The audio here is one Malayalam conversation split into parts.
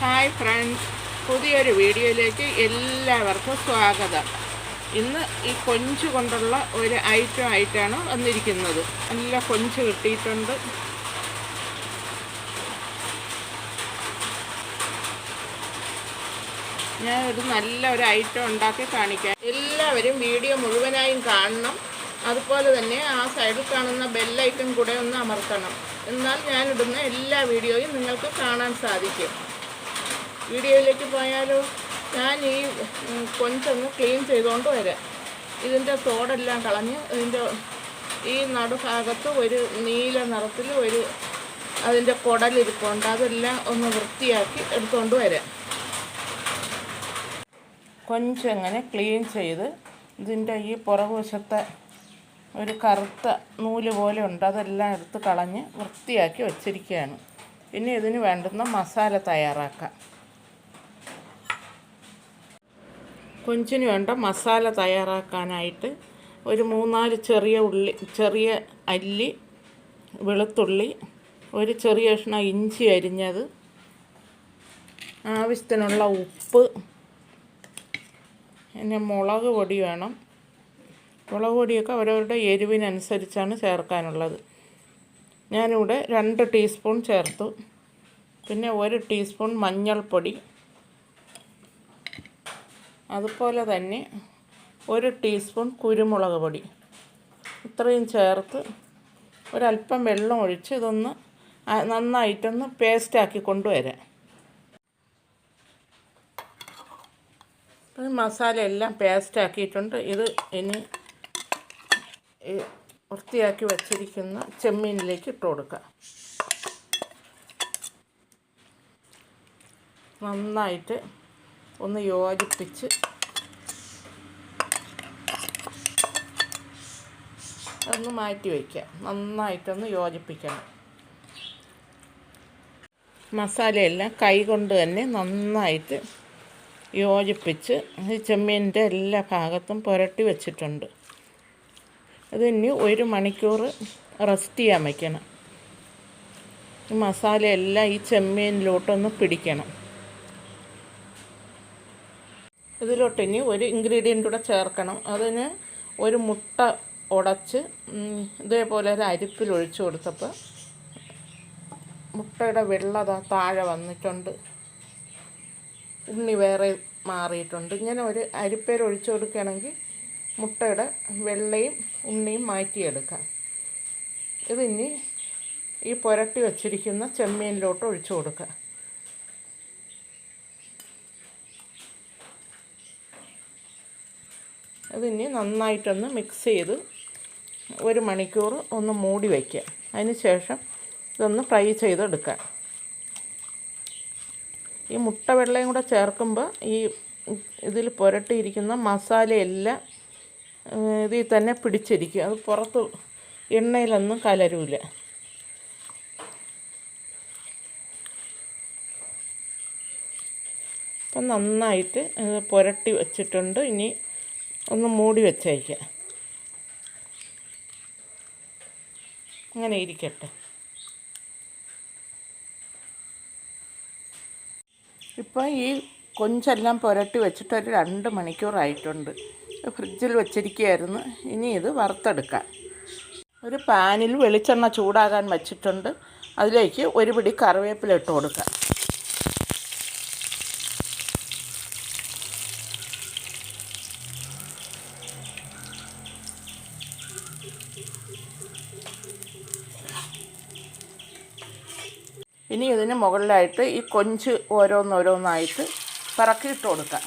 Hi friends. പുതിയൊരു വീഡിയോയിലേക്ക് എല്ലാവർക്കും സ്വാഗതം. ഇന്ന് ഈ കൊഞ്ച് കൊണ്ടുള്ള ഒരു ഐറ്റം ആയിട്ടാണ് വന്നിരിക്കുന്നത്. നല്ല കൊഞ്ച് കിട്ടിയിട്ടുണ്ട്. ഞാൻ ഒരു നല്ല ഒരു ഐറ്റം ഉണ്ടാക്കി കാണിക്കാം. എല്ലാവരും വീഡിയോ മുഴുവനായും കാണണം. അതുപോലെ തന്നെ ആ സൈഡിൽ കാണുന്ന ബെല്ലൈക്കൺ കൂടെ ഒന്ന് അമർത്തണം. എന്നാൽ ഞാനിടുന്ന എല്ലാ വീഡിയോയും നിങ്ങൾക്ക് കാണാൻ സാധിക്കും. വീഡിയോയിലേക്ക് പോയാലോ? ഞാൻ ഈ കൊഞ്ചൊന്ന് ക്ലീൻ ചെയ്തുകൊണ്ട് വരാം. ഇതിന്റെ തോടെല്ലാം കളഞ്ഞ് ഇതിന്റെ ഈ നടുഭാഗത്ത് ഒരു നീല നിറത്തിൽ ഒരു അതിന്റെ കുടലിരിപ്പുണ്ട് അതെല്ലാം ഒന്ന് വൃത്തിയാക്കി എടുത്തുകൊണ്ട് വരാം. കൊഞ്ചങ്ങനെ ക്ലീൻ ചെയ്ത് ഇതിന്റെ ഈ പുറകുവശത്തെ ഒരു കറുത്ത നൂൽ പോലെ ഉണ്ട്. അതെല്ലാം എടുത്ത് കളഞ്ഞ് വൃത്തിയാക്കി വച്ചിരിക്കുകയാണ്. ഇനി ഇതിന് വേണ്ടുന്ന മസാല തയ്യാറാക്കാം. കൊഞ്ചിന് വേണ്ട മസാല തയ്യാറാക്കാനായിട്ട് ഒരു മൂന്നാൽ ചെറിയ ഉള്ളി ചെറിയ അല്ലി വെളുത്തുള്ളി ഒരു ചെറിയ കഷ്ണം ഇഞ്ചി അരിഞ്ഞത് ആവശ്യത്തിനുള്ള ഉപ്പ് പിന്നെ മുളക് പൊടി വേണം. മുളക് പൊടിയൊക്കെ അവരവരുടെ എരിവിനനുസരിച്ചാണ് ചേർക്കാനുള്ളത്. ഞാനിവിടെ രണ്ട് ടീസ്പൂൺ ചേർത്തു. പിന്നെ ഒരു ടീസ്പൂൺ മഞ്ഞൾപ്പൊടി. അതുപോലെ തന്നെ ഒരു ടീസ്പൂൺ കുരുമുളക് പൊടി. ഇത്രയും ചേർത്ത് ഒരല്പം വെള്ളം ഒഴിച്ച് ഇതൊന്ന് നന്നായിട്ടൊന്ന് പേസ്റ്റാക്കി കൊണ്ടുവരാം. മസാല എല്ലാം പേസ്റ്റാക്കിയിട്ടുണ്ട്. ഇത് ഇനി വൃത്തിയാക്കി വച്ചിരിക്കുന്ന ചെമ്മീനിലേക്ക് ഇട്ട് കൊടുക്കുക നന്നായിട്ട് ഒന്ന് യോജിപ്പിച്ച് ഒന്ന് മാറ്റി വയ്ക്കുക. നന്നായിട്ടൊന്ന് യോജിപ്പിക്കണം. മസാലയെല്ലാം കൈ കൊണ്ട് തന്നെ നന്നായിട്ട് യോജിപ്പിച്ച് ഈ ചെമ്മീന്റെ എല്ലാ ഭാഗത്തും പുരട്ടി വെച്ചിട്ടുണ്ട്. ഇത് ഇനി ഒരു മണിക്കൂർ റെസ്റ്റ് ചെയ്യാൻ വയ്ക്കണം. മസാലയെല്ലാം ഈ ചെമ്മീനിലോട്ടൊന്ന് പിടിക്കണം. ഇതിലോട്ട് ഇനി ഒരു ഇൻഗ്രീഡിയന്റ് കൂടെ ചേർക്കണം. അതിന് ഒരു മുട്ട ഉടച്ച് ഇതേപോലെ ഒരു അരിപ്പിൽ ഒഴിച്ചു കൊടുത്തപ്പോൾ മുട്ടയുടെ വെള്ളത താഴെ വന്നിട്ടുണ്ട്. ഉണ്ണി വേറെ മാറിയിട്ടുണ്ട്. ഇങ്ങനെ ഒരു അരിപ്പേര് ഒഴിച്ചു കൊടുക്കുകയാണെങ്കിൽ മുട്ടയുടെ വെള്ളയും ഉണ്ണിയും മാറ്റിയെടുക്കാം. ഇതിനി ഈ പുരട്ടി വച്ചിരിക്കുന്ന ചെമ്മീനിലോട്ട് ഒഴിച്ചു കൊടുക്കുക ഇതിനി നന്നായിട്ടൊന്ന് മിക്സ് ചെയ്ത് ഒരു മണിക്കൂർ ഒന്ന് മൂടി വയ്ക്കുക അതിന് ശേഷം ഇതൊന്ന് ഫ്രൈ ചെയ്തെടുക്കാം. ഈ മുട്ട വെള്ളയും കൂടെ ചേർക്കുമ്പോൾ ഈ ഇതിൽ പുരട്ടിയിരിക്കുന്ന മസാലയെല്ലാം ഇതിൽ തന്നെ പിടിച്ചിരിക്കും. അത് പുറത്ത് എണ്ണയിലൊന്നും കലരൂല. അപ്പം നന്നായിട്ട് പുരട്ടി വച്ചിട്ടുണ്ട്. ഇനി ഒന്ന് മൂടി വെച്ചേക്കാം. അങ്ങനെ ഇരിക്കട്ടെ. ഇപ്പോൾ ഈ കൊഞ്ചെല്ലാം പുരട്ടി വെച്ചിട്ട് ഒരു രണ്ട് മണിക്കൂറായിട്ടുണ്ട് ഫ്രിഡ്ജിൽ വെച്ചിരിക്കുകയായിരുന്നു. ഇനി ഇത് വറുത്തെടുക്കാം. ഒരു പാനിൽ വെളിച്ചെണ്ണ ചൂടാകാൻ വച്ചിട്ടുണ്ട്. അതിലേക്ക് ഒരു പിടി കറിവേപ്പില ഇട്ട് കൊടുക്കാം. ഇനി ഇതിന് മുകളിലായിട്ട് ഈ കൊഞ്ച് ഓരോന്നോരോന്നായിട്ട് പറക്കിയിട്ട് കൊടുക്കാം.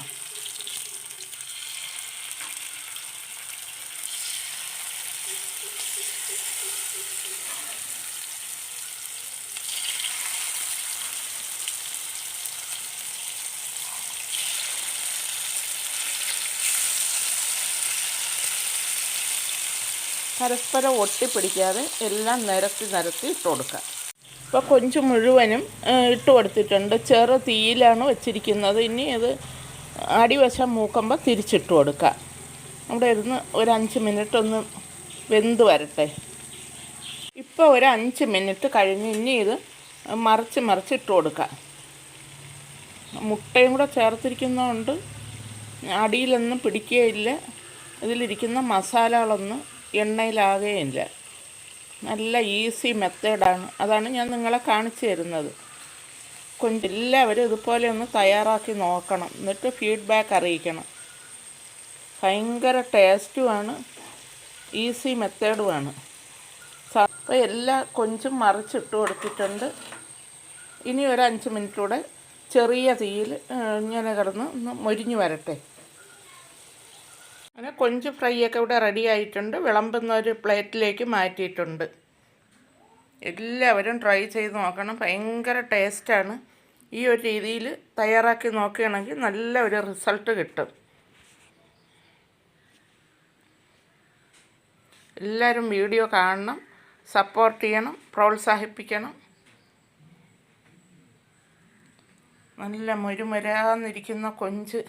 പരസ്പരം ഒട്ടിപ്പിടിക്കാതെ എല്ലാം നിരത്തി നിരത്തി ഇട്ട് ഇപ്പോൾ കൊഞ്ച് മുഴുവനും ഇട്ട് കൊടുത്തിട്ടുണ്ട്. ചെറു തീയിലാണ് വെച്ചിരിക്കുന്നത്. ഇനി ഇത് അടിവശം മൂക്കുമ്പോൾ തിരിച്ചിട്ട് കൊടുക്കാം. അവിടെ ഇരുന്ന് ഒരു അഞ്ച് മിനിറ്റ് ഒന്ന് വെന്ത് വരട്ടെ. ഇപ്പോൾ ഒരു അഞ്ച് മിനിറ്റ് കഴിഞ്ഞ് ഇനി ഇത് മറിച്ച് മറിച്ച് ഇട്ട് കൊടുക്കാം. മുട്ടയും കൂടെ ചേർത്തിരിക്കുന്നതുകൊണ്ട് അടിയിലൊന്നും പിടിക്കുകയില്ല ഇതിലിരിക്കുന്ന മസാലകളൊന്നും എണ്ണയിലാകുകയില്ല നല്ല ഈസി മെത്തേഡാണ്. അതാണ് ഞാൻ നിങ്ങളെ കാണിച്ചു തരുന്നത്. കൊണ്ട് എല്ലാവരും ഇതുപോലെ ഒന്ന് തയ്യാറാക്കി നോക്കണം. എന്നിട്ട് ഫീഡ്ബാക്ക് അറിയിക്കണം. ഭയങ്കര ടേസ്റ്റുമാണ് ഈസി മെത്തേഡുമാണ്. അപ്പോൾ എല്ലാ കൊഞ്ചും മറിച്ചിട്ട് കൊടുത്തിട്ടുണ്ട്. ഇനി ഒരു അഞ്ച് മിനിറ്റ് കൂടെ ചെറിയ തീയിൽ ഇങ്ങനെ കിടന്ന് ഒന്ന് മൊരിഞ്ഞ് വരട്ടെ. അങ്ങനെ കൊഞ്ച് ഫ്രൈ ഒക്കെ ഇവിടെ റെഡി ആയിട്ടുണ്ട്. വിളമ്പുന്ന ഒരു പ്ലേറ്റിലേക്ക് മാറ്റിയിട്ടുണ്ട്. എല്ലാവരും ട്രൈ ചെയ്ത് നോക്കണം. ഭയങ്കര ടേസ്റ്റാണ് ഈ ഒരു രീതിയിൽ തയ്യാറാക്കി നോക്കുകയാണെങ്കിൽ നല്ല ഒരു റിസൾട്ട് കിട്ടും. എല്ലാവരും വീഡിയോ കാണണം സപ്പോർട്ട് ചെയ്യണം പ്രോത്സാഹിപ്പിക്കണം. നല്ല മുരുമരാന്നിരിക്കുന്ന കൊഞ്ച്.